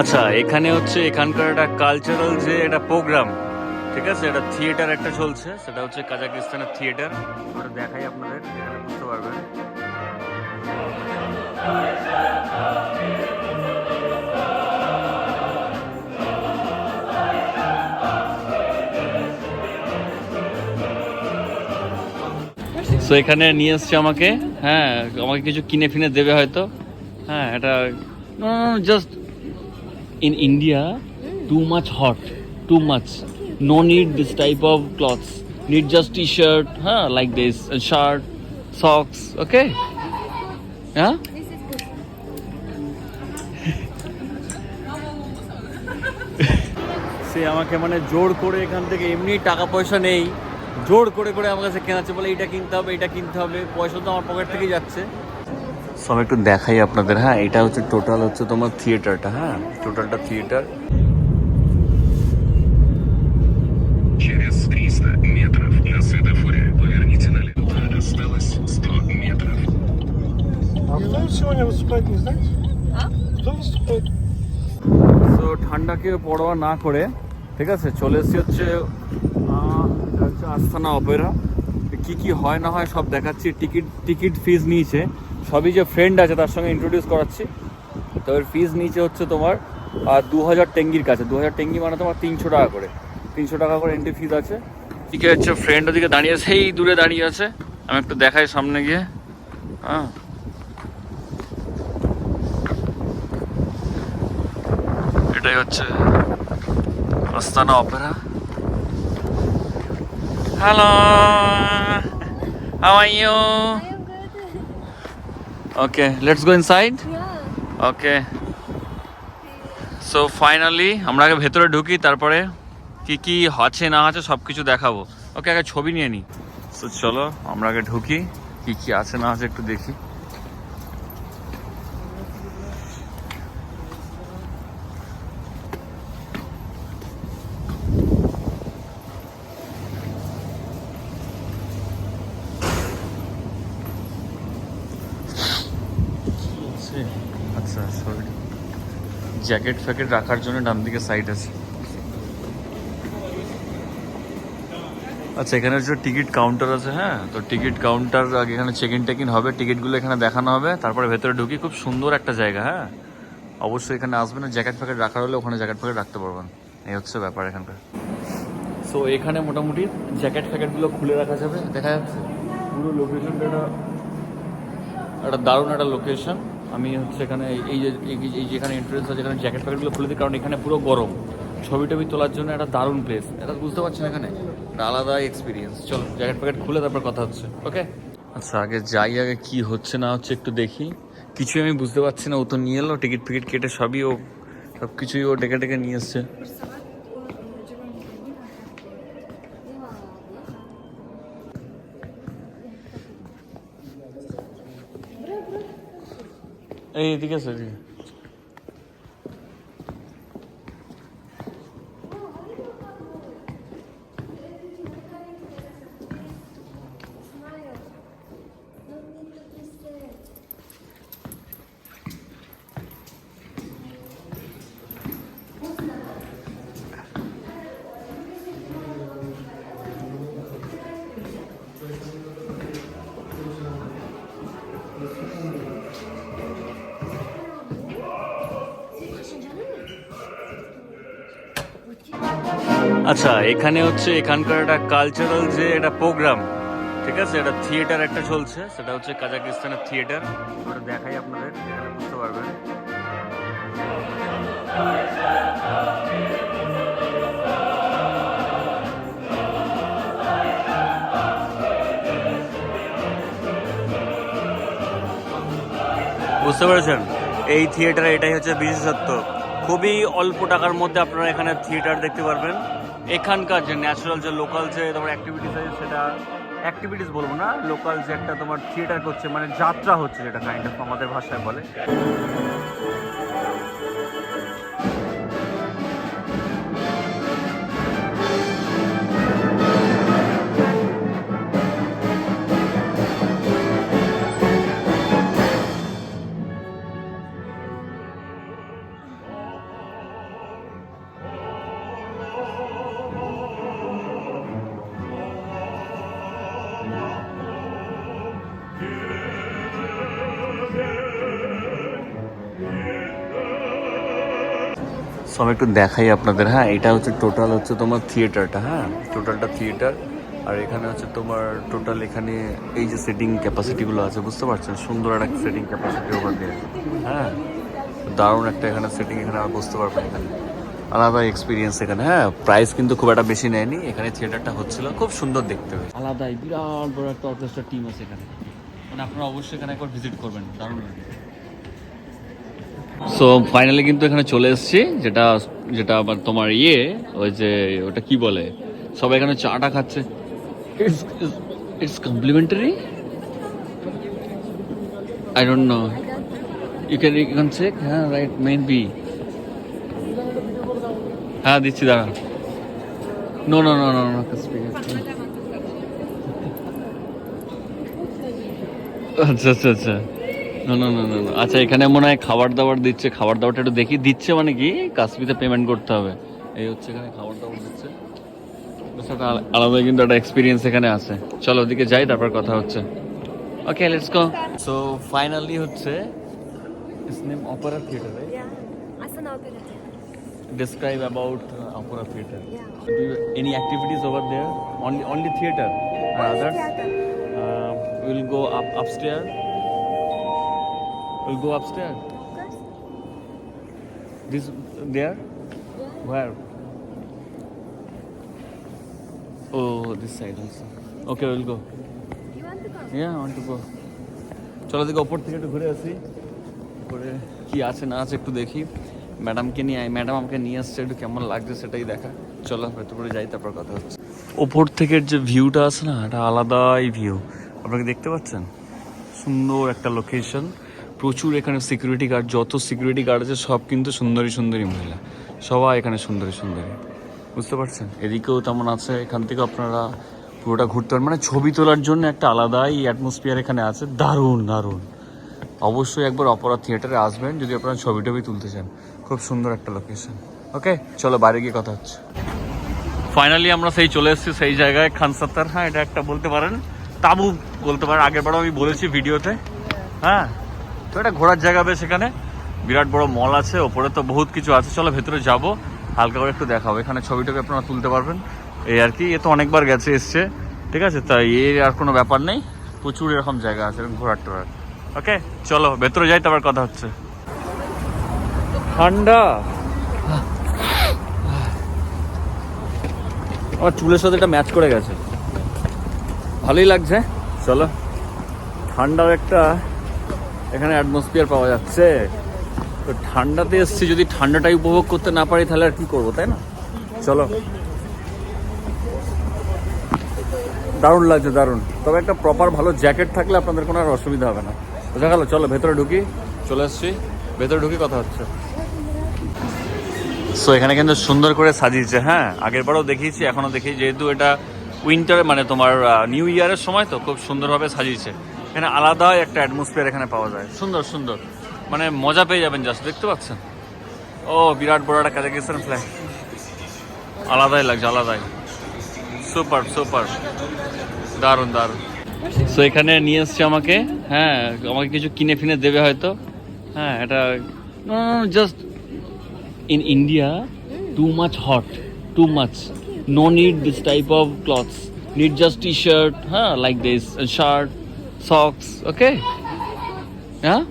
আচ্ছা এখানে হচ্ছে এখানকার একটা কালচারাল যে একটা প্রোগ্রাম ঠিক আছে? এটা থিয়েটার একটা চলছে, সেটা হচ্ছে কাজাকিস্তানের থিয়েটার ওটা দেখাই আপনাদের, এখানে বুঝতে পারবেন। সো এখানে নিয়ে এসছে আমাকে হ্যাঁ আমাকে কিছু কিনে ফিনে দেবে হয়তো। হ্যাঁ এটা just in India, too much hot, too much. No need this type of clothes. Need just t-shirt, huh, like this, and shirt, socks. Okay. Yeah. সে আমাকে মানে জোর করে এখান থেকে এমনি টাকা পয়সা নেই জোর করে করে আমার কাছে কেনাচ্ছে বলে এইটা কিনতে হবে এটা কিনতে হবে পয়সা তো আমার পকেট থেকেই যাচ্ছে সব একটু দেখাই আপনাদের হ্যাঁ? এটা হচ্ছে টোটাল হচ্ছে তোমার থিয়েটারটা হ্যাঁ? টোটালটা থিয়েটার তো ঠান্ডাকে পরোয়া না করে ঠিক আছে? চলে এসেছি হচ্ছে আস্থানা অপেরা। কি কি হয় না হয় সব দেখাচ্ছি। টিকিট টিকিট ফিজ নিয়েছে। সবই যে ফ্রেন্ড আছে তার সঙ্গে ইন্ট্রোডিউস করাচ্ছি। তো এর ফিজ নিচে হচ্ছে তোমার আর দু হাজার টেঙ্গির কাছে। দু হাজার টেঙ্গি মানে তোমার তিনশো টাকা করে। তিনশো টাকা করে এন্ট্রি ফিজ আছে। দিকে হচ্ছে ফ্রেন্ড ওদিকে দাঁড়িয়ে আছে সেই দূরে দাঁড়িয়ে আছে। আমি একটু দেখাই সামনে গিয়ে। হ্যাঁ। এটাই হচ্ছে Astana opera hello how are you. Okay let's go inside. Okay so finally আমরা আগে ভেতরে ঢুকি তারপরে কি কি আছে না আছে সব কিছু দেখাবো। ওকে আগে ছবি নিয়ে নিই তো চলো আমরা আগে ঢুকি কি কি আছে না আছে একটু দেখি। জ্যাকেট ফ্যাকেট রাখার জন্য ডান দিকে সাইড আছে। আচ্ছা এখানে হচ্ছে টিকিট কাউন্টার আছে হ্যাঁ? তো টিকিট কাউন্টার আগে এখানে চেক ইন টেক ইন হবে টিকিটগুলো এখানে দেখানো হবে, তারপরে ভেতরে ঢুকি খুব সুন্দর একটা জায়গা হ্যাঁ? অবশ্যই এখানে আসবেন জ্যাকেট ফ্যাকেট রাখার হলে ওখানে জ্যাকেট ফ্যাকেট রাখতে পারবেন। এই হচ্ছে ব্যাপার এখানকার। সো এখানে মোটামুটি জ্যাকেট ফ্যাকেটগুলো খুলে রাখা যাবে, দেখা যাচ্ছে? পুরো লোকেশনটা একটা দারুণ একটা লোকেশন আমি হচ্ছে এখানে এই যে এই যেখানে এন্ট্রেন্স আছে এখানে জ্যাকেট প্যাকেটগুলো খুলে দিই কারণ এখানে পুরো গরম। ছবি টবি তোলার জন্য একটা দারুণ প্লেস এটা বুঝতে পারছেন এখানে? একটা আলাদা এক্সপিরিয়েন্স চলো জ্যাকেট প্যাকেট খুলে তারপর কথা হচ্ছে ওকে আচ্ছা আগে যাই আগে কি হচ্ছে না হচ্ছে একটু দেখি। কিছুই আমি বুঝতে পারছি না ও তো নিয়ে এলো টিকিট ফিকিট কেটে সবই ও সব কিছুই ও ডেকে ডেকে নিয়ে এসছে। এই এদিকে আছে এদিকে। আচ্ছা এখানে হচ্ছে এখানকার একটা কালচারাল যে একটা প্রোগ্রাম ঠিক আছে? এটা থিয়েটার একটা চলছে, সেটা হচ্ছে কাজাকিস্তানের থিয়েটার ওটা দেখাই আপনাদের, এখানে বুঝতে পারবেন। বুঝতে পেরেছেন? এই থিয়েটার এটাই হচ্ছে বিশেষত্ব। খুবই অল্প টাকার মধ্যে আপনারা এখানে থিয়েটার দেখতে পারবেন। এখানকার যে ন্যাচারাল যে লোকাল যে তোমার অ্যাক্টিভিটিস আছে, সেটা অ্যাক্টিভিটিস বলব না লোকাল যে একটা তোমার থিয়েটার করছে মানে যাত্রা হচ্ছে যেটা কাইন্ড অফ আমাদের ভাষায় বলে। আমি একটু দেখাই আপনাদের হ্যাঁ? এটা হচ্ছে টোটাল হচ্ছে তোমার থিয়েটারটা হ্যাঁ? টোটালটা থিয়েটার আর এখানে হচ্ছে তোমার টোটাল এখানে এই যে সেটিং ক্যাপাসিটিগুলো আছে, বুঝতে পারছেন? সুন্দর একটা সেটিং ক্যাপাসিটি দিয়ে হ্যাঁ? দারুণ একটা এখানে সেটিং এখানে আর বুঝতে পারবেন এখানে। আলাদা এক্সপিরিয়েন্স এখানে হ্যাঁ? প্রাইস কিন্তু খুব একটা বেশি নেয়নি, এখানে থিয়েটারটা হচ্ছিল, খুব সুন্দর দেখতে হবে আলাদাই বিরাট বড় একটা অর্কেস্ট্রা টিম আছে এখানে। মানে আপনারা অবশ্যই এখানে একবার ভিজিট করবেন, দারুণ সো ফাইনালি কিন্তু এখানে চলে এসেছি, যেটা যেটা আবার তোমার ইয়ে ওই যে, ওটা কি বলে? সবাই এখানে চাটা খাচ্ছে। It's complimentary I don't know you can you can check হ্যাঁ রাইট মেন বি হ্যাঁ দিচ্ছি, দাঁড়া। No no no no no আচ্ছা আচ্ছা আচ্ছা। না না না না না। আচ্ছা এখানে মনে হয় খাবার দাবার দিচ্ছে। খাবার দাবারটা একটু দেখি। দিচ্ছে মানে কি? কাশ্মীরে পেমেন্ট করতে হবে। এই হচ্ছে এখানে খাবার দাবার দিচ্ছে আলাদা কিন্তু একটা এক্সপিরিয়েন্স এখানে আছে। চলো ওদিকে যাই তারপর কথা হচ্ছে। Okay let's go so finally হচ্ছে is name opera theatre describe about uh, opera theater Yeah. do you, any activities over there? Only only theater or others Theatre. uh, we'll go up upstairs. We'll go upstairs. Of course. this, there? Yeah. where? Oh this side also. Okay, we'll go. You want to come? yeah i want to go. চলো দিকে ওপর থেকে একটু ঘুরে আসি। করে কি আছে না আছে একটু দেখি। ম্যাডামকে নিয়ে ম্যাডাম আমাকে নিয়ে আসছে, একটু কেমন লাগছে সেটাই দেখা। চলো, ভেতর যাই, তারপর কথা হচ্ছে। ওপর থেকে যে ভিউটা আছে না, এটা আলাদাই ভিউ আপনাকে দেখতে পাচ্ছেন? সুন্দর একটা লোকেশন প্রচুর এখানে সিকিউরিটি গার্ড যত সিকিউরিটি গার্ড আছে, সব কিন্তু সুন্দরী সুন্দরী মহিলা। সবাই এখানে সুন্দরী সুন্দরী। বুঝতে পারছেন? এদিকেও তেমন আছে, এখান থেকে আপনারা পুরোটা ঘুরতে পারেন। মানে ছবি তোলার জন্য একটা আলাদাই অ্যাটমসফিয়ার এখানে আছে। দারুণ দারুণ। অবশ্যই একবার অপরাধ থিয়েটারে আসবেন, যদি আপনারা ছবি টবি তুলতে চান। খুব সুন্দর একটা লোকেশন ওকে? চলো, বাইরে গিয়ে কথা হচ্ছে। ফাইনালি আমরা সেই চলে এসেছি, সেই জায়গায়। খান খানসাত্তার হ্যাঁ এটা একটা বলতে পারেন। তাবু বলতে পারেন। আগের বারও আমি বলেছি ভিডিওতে। হ্যাঁ? তো এটা ঘোরার জায়গা বেশ এখানে। বিরাট বড় মল আছে, ওপরে তো বহুত কিছু আছে। চলো ভেতরে যাব, হালকা করে একটু দেখাবো। এখানে ছবি টবি আপনারা তুলতে পারবেন। এই আর কি, এ তো অনেকবার গেছে, এসছে। ঠিক আছে? তাই এর আর কোনো ব্যাপার নেই। প্রচুর এরকম জায়গা আছে, ঘোরার টোরার। ওকে চলো, ভেতরে যাই, তারপর কথা হচ্ছে। ঠান্ডা। আমার চুলের সাথে এটা ম্যাচ করে গেছে। ভালোই লাগছে। চলো। ঠান্ডার একটা এখানে অ্যাটমসফিয়ার পাওয়া যাচ্ছে। তো ঠান্ডাতে এসছি, যদি ঠান্ডাটাই উপভোগ করতে না পারি, তাহলে আর কি করব, তাই না? চলো। দারুণ লাগছে, দারুণ। তবে একটা প্রপার ভালো জ্যাকেট থাকলে আপনাদের কোনো আর অসুবিধা হবে না। বোঝা গেল চলো, ভেতরে ঢুকি। চলে এসছি। ভেতরে ঢুকি কথা হচ্ছে। সো এখানে কিন্তু সুন্দর করে সাজিয়েছে হ্যাঁ? আগের বারও দেখিয়েছি, এখনও দেখি যেহেতু এটা উইন্টার মানে তোমার নিউ ইয়ারের সময় তো, খুব সুন্দরভাবে সাজিয়েছে। এখানে আলাদা একটা অ্যাটমসফিয়ার এখানে পাওয়া যায়। সুন্দর সুন্দর। মানে মজা পেয়ে যাবেন জাস্ট দেখতে পাচ্ছেন? ও বিরাট বড় একটা কাজাকিস্তান ফ্ল্যাগ আলাদাই লাগছে আলাদাই। সুপার সুপার দারুণ দারুণ। সো এখানে নিয়ে এসছে আমাকে হ্যাঁ আমাকে কিছু কিনে ফিনে দেবে হয়তো। হ্যাঁ এটা just in India too much hot too much. No need this type of clothes. Need just t-shirt, huh, like this, and shirt, socks. Okay. Yeah.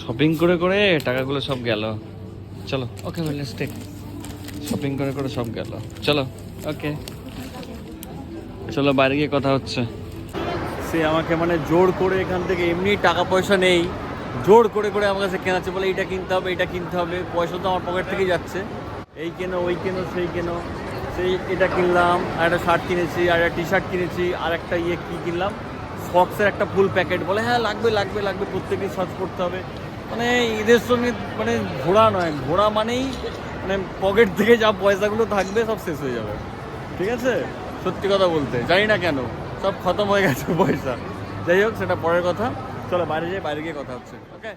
Shopping করে করে টাকাগুলো সব গেল। চলো। ওকে টেক শপিং করে করে সব গেল। চলো। ওকে চলো বাইরে গিয়ে কথা হচ্ছে। সে আমাকে মানে জোর করে এখান থেকে এমনি টাকা পয়সা নেই। জোর করে করে আমার কাছে কেনাচ্ছে বলে, এইটা কিনতে হবে এটা কিনতে হবে। পয়সা তো আমার পকেট থেকেই যাচ্ছে। এই কেনো, ওই কেনো, সেই কেনো, সেই এটা কিনলাম, আর একটা শার্ট কিনেছি, আর একটা টি শার্ট কিনেছি, আর একটা ইয়ে কী কিনলাম? সক্সের একটা ফুল প্যাকেট বলে হ্যাঁ লাগবে লাগবে লাগবে, প্রত্যেকদিন সার্চ করতে হবে। মানে ঈদের সঙ্গে মানে ঘোড়া নয় ঘোড়া মানেই মানে পকেট থেকে যা পয়সাগুলো থাকবে সব শেষ হয়ে যাবে। ঠিক আছে? সত্যি কথা বলতে, জানি না কেন, সব খতম হয়ে গেছে পয়সা। যাই হোক, সেটা পরের কথা। চলো বাইরে যাই বাইরে গিয়ে কথা হচ্ছে। ওকে